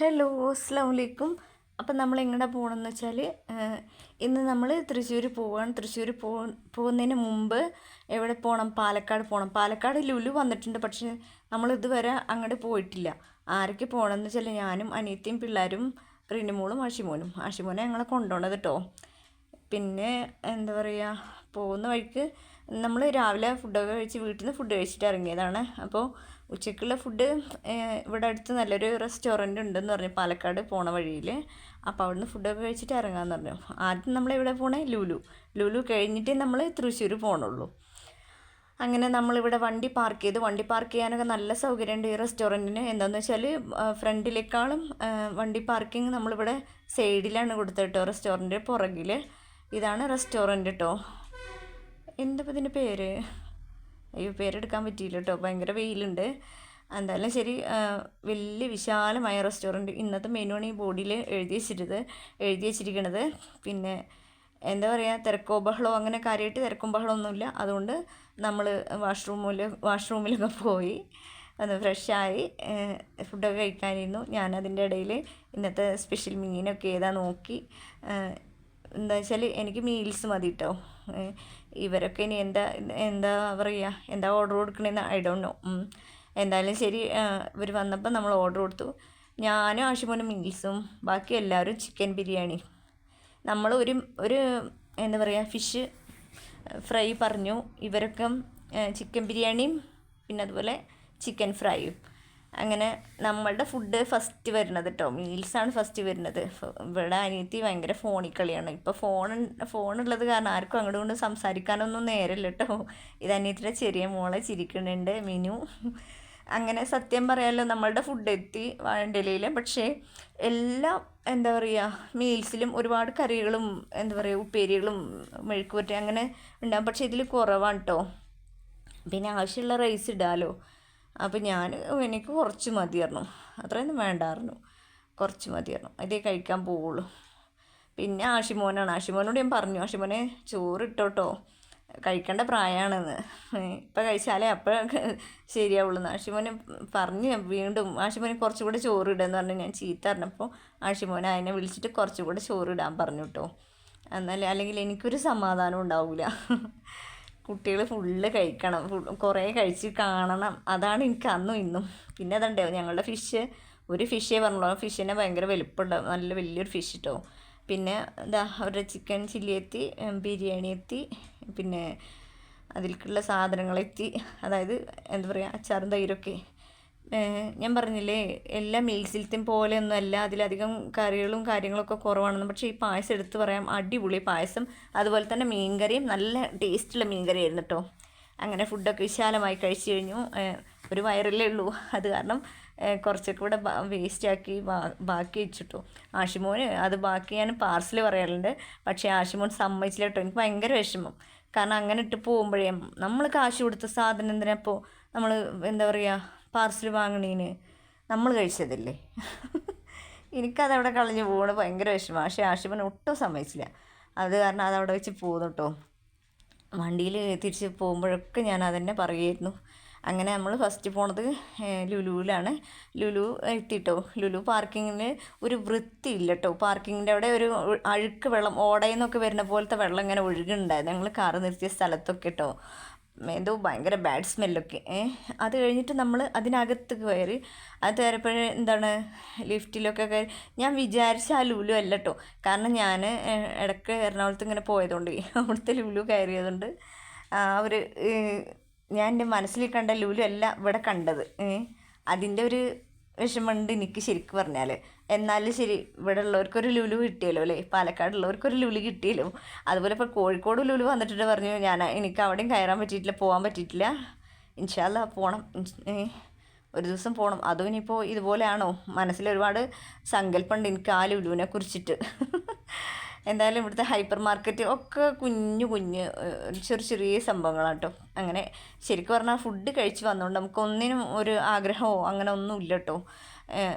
Hello അസ്സാം വലൈക്കും അപ്പം നമ്മൾ എങ്ങനെ പോകണമെന്ന് വെച്ചാൽ ഇന്ന് നമ്മൾ തൃശ്ശൂർ പോവാണ്. തൃശ്ശൂർ പോ പോകുന്നതിന് മുമ്പ് എവിടെ പോകണം പാലക്കാട് പോകണം പാലക്കാട് ലുലു വന്നിട്ടുണ്ട്. പക്ഷേ നമ്മൾ ഇതുവരെ അങ്ങോട്ട് പോയിട്ടില്ല. ആരൊക്കെ പോകണമെന്ന് വെച്ചാൽ ഞാനും അനിയത്തിയും പിള്ളേരും റിനിമോളും ആഷിമോനും. ആഷിമോനെ ഞങ്ങളെ കൊണ്ടുപോകണത് കേട്ടോ പിന്നെ എന്താ പറയുക പോകുന്ന വഴിക്ക് നമ്മൾ രാവിലെ ഫുഡൊക്കെ കഴിച്ച് വീട്ടിൽ നിന്ന് ഫുഡ് കഴിച്ചിട്ട് ഇറങ്ങിയതാണ്. അപ്പോൾ ഉച്ചയ്ക്കുള്ള ഫുഡ് ഇവിടെ അടുത്ത് നല്ലൊരു റെസ്റ്റോറന്റ് ഉണ്ടെന്ന് പറഞ്ഞു പാലക്കാട് പോണ വഴിയിൽ അപ്പോൾ അവിടുന്ന് ഫുഡൊക്കെ കഴിച്ചിട്ട് ഇറങ്ങാമെന്ന് പറഞ്ഞു. ആദ്യം നമ്മൾ ഇവിടെ പോണേ? ലുലു. ലുലു കഴിഞ്ഞിട്ട് നമ്മൾ തൃശ്ശൂർ പോകണുള്ളൂ അങ്ങനെ നമ്മളിവിടെ വണ്ടി പാർക്ക് ചെയ്ത്. വണ്ടി പാർക്ക് ചെയ്യാനൊക്കെ നല്ല സൗകര്യമുണ്ട് ഈ റെസ്റ്റോറന്റിന് എന്താണെന്ന് വെച്ചാൽ ഫ്രണ്ടിലേക്കാളും വണ്ടി പാർക്കിംഗ് നമ്മളിവിടെ സൈഡിലാണ് കൊടുത്തത് കേട്ടോ റെസ്റ്റോറന്റ് പുറകിൽ ഇതാണ് റെസ്റ്റോറന്റ് കേട്ടോ എന്താ ഇതിന്റെ പേര്? അയ്യോ പേരെടുക്കാൻ പറ്റിയില്ല കേട്ടോ ഭയങ്കര വെയിലുണ്ട്. എന്തായാലും ശരി വലിയ വിശാലമായ റെസ്റ്റോറന്റ് ഇന്നത്തെ മെനു ആണ് ഈ ബോർഡിൽ എഴുതി വെച്ചിരുന്നത് എഴുതി വെച്ചിരിക്കണത്. പിന്നെ എന്താ പറയുക തിരക്കോ ബഹളോ അങ്ങനെ കാര്യമായിട്ട് തിരക്കും ബഹളമൊന്നുമില്ല അതുകൊണ്ട് നമ്മൾ വാഷ്റൂമിൽ വാഷ്റൂമിലൊക്കെ പോയി ഒന്ന് ഫ്രഷായി ഫുഡൊക്കെ കഴിക്കാനിരുന്നു. ഞാൻ അതിന്റെ ഇടയിൽ ഇന്നത്തെ സ്പെഷ്യൽ മീനൊക്കെ ഏതാ നോക്കി എന്താ വെച്ചാൽ എനിക്ക് മീൽസ് മതി കേട്ടോ ഇവരൊക്കെ ഇനി എന്താ എന്താ പറയുക എന്താ ഓർഡർ കൊടുക്കണേന്ന് ഐ ഡോണ്ട് നോ എന്തായാലും ശരി ഇവർ വന്നപ്പോൾ നമ്മൾ ഓർഡർ കൊടുത്തു. ഞാനും ആഷിമോനും മീൽസും ബാക്കി എല്ലാവരും ചിക്കൻ ബിരിയാണി. നമ്മൾ ഒരു ഒരു എന്താ പറയുക ഫിഷ് ഫ്രൈ പറഞ്ഞു. ഇവരൊക്കെ ചിക്കൻ ബിരിയാണിയും പിന്നെ അതുപോലെ ചിക്കൻ ഫ്രൈയും അങ്ങനെ നമ്മളുടെ ഫുഡ് ഫസ്റ്റ് വരുന്നത് കേട്ടോ മീൽസാണ് ഫസ്റ്റ് വരുന്നത്. ഇവിടെ അനിയത്തി ഭയങ്കര ഫോണിൽ കളിയാണ്. ഇപ്പോൾ ഫോൺ ഫോണുള്ളത് കാരണം ആർക്കും അങ്ങോട്ട് കൊണ്ട് സംസാരിക്കാനൊന്നും നേരമില്ല കേട്ടോ ഇത് അനിയത്തിയുടെ ചെറിയ മോളെ ചിരിക്കുന്നുണ്ട് മിനു. അങ്ങനെ സത്യം പറയാമല്ലോ നമ്മളുടെ ഫുഡ് എത്തി വാഴണ്ടലയിൽ പക്ഷേ എല്ലാം എന്താ പറയുക മീൽസിലും ഒരുപാട് കറികളും എന്താ പറയുക ഉപ്പേരികളും മെഴുക്കുപറ്റി അങ്ങനെ ഉണ്ടാകും പക്ഷേ ഇതിൽ കുറവാണ് കേട്ടോ പിന്നെ ആവശ്യമുള്ള റൈസ് ഇടാമല്ലോ അപ്പോൾ ഞാൻ എനിക്ക് കുറച്ച് മതിയായിരുന്നു. അത്രയൊന്നും വേണ്ടായിരുന്നു. കുറച്ച് മതിയായിരുന്നു. അതേ കഴിക്കാൻ പോവുള്ളൂ. പിന്നെ ആഷിമോനാണ്. ആഷിമോനോട് ഞാൻ പറഞ്ഞു. ആഷിമോനെ ചോറ് ഇട്ടോട്ടോ കഴിക്കേണ്ട പ്രായമാണെന്ന് ഇപ്പം കഴിച്ചാലേ അപ്പോൾ ശരിയാവുള്ളൂ ആഷിമോനെ പറഞ്ഞു വീണ്ടും ആഷിമോനെ കുറച്ചുകൂടെ ചോറ് ഇടുമെന്ന് പറഞ്ഞു ഞാൻ ചീത്ത പറഞ്ഞപ്പോൾ ആഷിമോനെ അതിനെ വിളിച്ചിട്ട് കുറച്ചുകൂടെ ചോറ് ഇടാൻ പറഞ്ഞു കേട്ടോ എന്നാൽ അല്ലെങ്കിൽ എനിക്കൊരു സമാധാനം ഉണ്ടാവില്ല കുട്ടികൾ ഫുള്ള് കഴിക്കണം. കുറേ കഴിച്ച് കാണണം. അതാണ് എനിക്ക് അന്നും ഇന്നും. പിന്നെ അതുണ്ട്? ഞങ്ങളുടെ ഫിഷ് ഒരു ഫിഷേ പറഞ്ഞുള്ളൂ ഫിഷിനെ ഭയങ്കര വലുപ്പമുണ്ടാവും നല്ല വലിയൊരു ഫിഷ് കിട്ടും പിന്നെ എന്താ? അവരുടെ ചിക്കൻ ചില്ലി എത്തി ബിരിയാണി എത്തി പിന്നെ അതിലേക്കുള്ള സാധനങ്ങളെത്തി. അതായത് എന്താ പറയുക അച്ചാറും തൈരൊക്കെ ഞാൻ പറഞ്ഞില്ലേ എല്ലാ മീൽസിലത്തെയും പോലെയൊന്നും അല്ല അതിലധികം കറികളും കാര്യങ്ങളൊക്കെ കുറവാണെന്ന്. പക്ഷേ ഈ പായസം എടുത്ത് പറയാം അടിപൊളി പായസം. അതുപോലെ തന്നെ മീൻകറിയും നല്ല ടേസ്റ്റുള്ള മീൻകറിയായിരുന്നു കേട്ടോ അങ്ങനെ ഫുഡൊക്കെ വിശാലമായി കഴിച്ചു കഴിഞ്ഞു. ഒരു വയറല്ലേ ഉള്ളൂ. അത് കാരണം കുറച്ചൊക്കെ ഇവിടെ വേസ്റ്റാക്കി ബാക്കി വെച്ചിട്ടു ആഷിമോന് അത് ബാക്കി ഞാൻ പാർസൽ പറയാറുണ്ട്. പക്ഷേ ആഷിമോൻ സമ്മതിച്ചില്ല കേട്ടോ എനിക്ക് ഭയങ്കര വിഷമം. കാരണം അങ്ങനെ ഇട്ട് പോകുമ്പോഴേ നമ്മൾ കാശ് കൊടുത്ത സാധനം എന്തിനാപ്പോൾ നമ്മൾ എന്താ പറയുക പാർസൽ വാങ്ങണീന് നമ്മൾ കഴിച്ചതല്ലേ? എനിക്കതവിടെ കളഞ്ഞു പോകണ ഭയങ്കര വിഷമം. പക്ഷേ ആഷിമൻ ഒട്ടും സമ്മതിച്ചില്ല. അത് കാരണം അതവിടെ വെച്ച് പോകുന്നു കേട്ടോ വണ്ടിയിൽ തിരിച്ച് പോകുമ്പോഴൊക്കെ ഞാൻ അതന്നെ പറയുമായിരുന്നു അങ്ങനെ നമ്മൾ ഫസ്റ്റ് പോണത് ലുലുവിലാണ്. ലുലു എത്തിട്ടോ. ലുലു പാർക്കിങ്ങിന് ഒരു വൃത്തി ഇല്ല കേട്ടോ പാർക്കിങ്ങിന്റെ അവിടെ ഒരു അഴുക്ക് വെള്ളം ഓടയിൽ നിന്നൊക്കെ വരുന്ന പോലത്തെ വെള്ളം ഇങ്ങനെ ഒഴുകുന്നുണ്ടായിരുന്നു. ഞങ്ങൾ കാറ് നിർത്തിയ സ്ഥലത്തൊക്കെ കേട്ടോ എന്തോ ഭയങ്കര ബാഡ് സ്മെല്ലൊക്കെ അത് കഴിഞ്ഞിട്ട് നമ്മൾ അതിനകത്ത് കയറി അത് കയറിയപ്പോഴേ എന്താണ് ലിഫ്റ്റിലൊക്കെ കയറി. ഞാൻ വിചാരിച്ച ആ ലുലു അല്ല കേട്ടോ കാരണം ഞാൻ ഇടയ്ക്ക് എറണാകുളത്ത് ഇങ്ങനെ പോയതുകൊണ്ട് അവിടുത്തെ ലുലു കയറിയതുകൊണ്ട് ഒരു ഞാൻ എന്റെ മനസ്സിൽ കണ്ട ലുലു അല്ല ഇവിടെ കണ്ടത്. അതിന്റെ ഒരു വിഷമമുണ്ട് എനിക്ക് ശരിക്കും പറഞ്ഞാൽ എന്നാലും ശരി ഇവിടെ ഉള്ളവർക്കൊരു ലുലു കിട്ടിയല്ലോ അല്ലേ? പാലക്കാട് ഉള്ളവർക്കൊരു ലുലു കിട്ടിയല്ലോ. അതുപോലെ ഇപ്പോൾ കോഴിക്കോട് ലുലു വന്നിട്ടുണ്ട് പറഞ്ഞു. ഞാൻ എനിക്ക് അവിടെയും കയറാൻ പറ്റിയിട്ടില്ല പോകാൻ പറ്റിയിട്ടില്ല. ഇൻഷാല്ല പോകണം ഒരു ദിവസം പോകണം അതും ഇനിയിപ്പോൾ ഇതുപോലെയാണോ? മനസ്സിൽ ഒരുപാട് സങ്കല്പമുണ്ട് എനിക്ക് ആ ലുലുവിനെ കുറിച്ചിട്ട്. എന്തായാലും ഇവിടുത്തെ ഹൈപ്പർ മാർക്കറ്റ് ഒക്കെ കുഞ്ഞു കുഞ്ഞ് ചെറിയ ചെറിയ സംഭവങ്ങളാണ് കേട്ടോ അങ്ങനെ ശരിക്കും പറഞ്ഞാൽ ഫുഡ് കഴിച്ച് വന്നുകൊണ്ട് നമുക്ക് ഒന്നിനും ഒരു ആഗ്രഹമോ അങ്ങനെ ഒന്നും ഇല്ല കേട്ടോ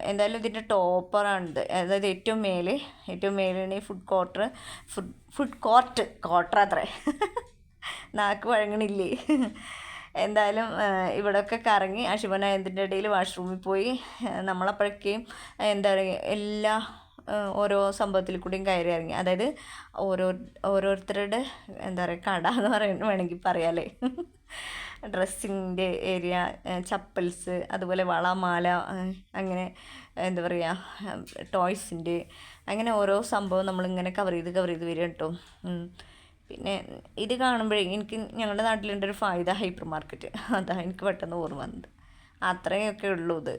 എന്തായാലും ഇതിന്റെ ടോപ്പറാണിത് അതായത് ഏറ്റവും മേലെ ഏറ്റവും മേലാണ് ഈ ഫുഡ് കോർട്ടർ ഫുഡ് ഫുഡ് കോർട്ട് കോർട്ടർ അത്രേ. നാക്ക് വഴങ്ങണില്ലേ? എന്തായാലും ഇവിടെയൊക്കെ കറങ്ങി അശുഭനായതിന്റെ ഇടയിൽ വാഷ്റൂമിൽ പോയി. നമ്മളപ്പോഴൊക്കെയും എന്താ പറയുക എല്ലാ ഓരോ സംഭവത്തിൽ കൂടിയും കയറി ഇറങ്ങി. അതായത് ഓരോ ഓരോരുത്തരുടെ എന്താ പറയുക കട എന്ന് പറയുന്നത് വേണമെങ്കിൽ പറയാമല്ലേ ഡ്രസ്സിന്റെ ഏരിയ ചപ്പൽസ് അതുപോലെ വള മാല അങ്ങനെ എന്താ പറയുക ടോയ്സിന്റെ അങ്ങനെ ഓരോ സംഭവം നമ്മളിങ്ങനെ കവർ ചെയ്ത് കവർ ചെയ്ത് വരിക കേട്ടോ. പിന്നെ ഇത് കാണുമ്പോഴേ എനിക്ക് ഞങ്ങളുടെ നാട്ടിലുണ്ടൊരു ഫായിദ ഹൈപ്പർ മാർക്കറ്റ് അതാണ് എനിക്ക് പെട്ടെന്ന് ഓർമ്മ വന്നത്. അത്രയൊക്കെ ഉള്ളൂ ഇത്.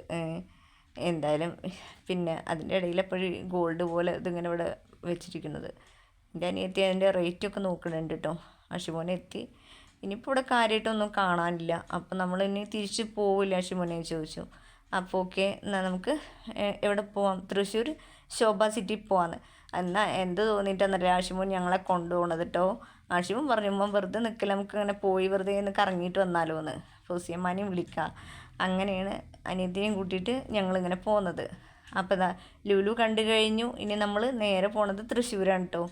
എന്തായാലും പിന്നെ അതിന്റെ ഇടയിൽ എപ്പോഴും ഗോൾഡ് പോലെ ഇതിങ്ങനെ ഇവിടെ വെച്ചിരിക്കുന്നത്. എന്റെ അനിയത്തി അതിന്റെ റേറ്റൊക്കെ നോക്കുന്നുണ്ട് കേട്ടോ അഷിമോനെ എത്തി. ഇനിയിപ്പോൾ ഇവിടെ കാര്യമായിട്ടൊന്നും കാണാനില്ല. അപ്പോൾ നമ്മൾ ഇനി തിരിച്ച് പോവില്ല അഷിമോനെ ചോദിച്ചു. അപ്പോൾ ഓക്കെ എന്നാൽ നമുക്ക് എവിടെ പോവാം? തൃശ്ശൂർ ശോഭ സിറ്റി പോവാന്ന്. എന്നാൽ എന്ത് തോന്നിയിട്ടെന്നറിയാം ആഷിമോൻ ഞങ്ങളെ കൊണ്ടുപോകണത് കേട്ടോ ആഷിമോൻ പറഞ്ഞു വെറുതെ നിൽക്കില്ല നമുക്ക് ഇങ്ങനെ പോയി വെറുതെ ഒന്ന് കറങ്ങിയിട്ട് വന്നാലോ എന്ന് ഫൗസിയമ്മാനെയും വിളിക്കാം. അങ്ങനെയാണ് അനിയത്തിനെയും കൂട്ടിയിട്ട് ഞങ്ങളിങ്ങനെ പോകുന്നത് അപ്പോൾ ഇതാ ലുലു കണ്ടു കഴിഞ്ഞു. ഇനി നമ്മൾ നേരെ പോണത് തൃശ്ശൂരാണ് കേട്ടോ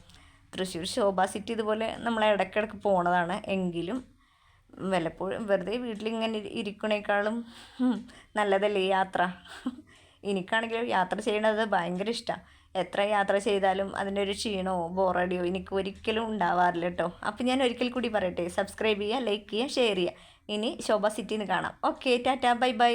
തൃശ്ശൂർ ശോഭ സിറ്റി ഇതുപോലെ നമ്മൾ ഇടയ്ക്കിടയ്ക്ക് പോണതാണ്. എങ്കിലും വല്ലപ്പോഴും വെറുതെ വീട്ടിലിങ്ങനെ ഇരിക്കണേക്കാളും നല്ലതല്ലേ യാത്ര? എനിക്കാണെങ്കിലും യാത്ര ചെയ്യണത് ഭയങ്കര ഇഷ്ടമാണ് എത്ര യാത്ര ചെയ്താലും അതിന്റെ ഒരു ക്ഷീണമോ ബോറടിയോ എനിക്ക് ഒരിക്കലും ഉണ്ടാവാറില്ല കേട്ടോ അപ്പം ഞാൻ ഒരിക്കൽ കൂടി പറയട്ടെ സബ്സ്ക്രൈബ് ചെയ്യുക ലൈക്ക് ചെയ്യുക ഷെയർ ചെയ്യുക. ഇനി ശോഭ സിറ്റിന്ന് കാണാം. Okay tata bye bye.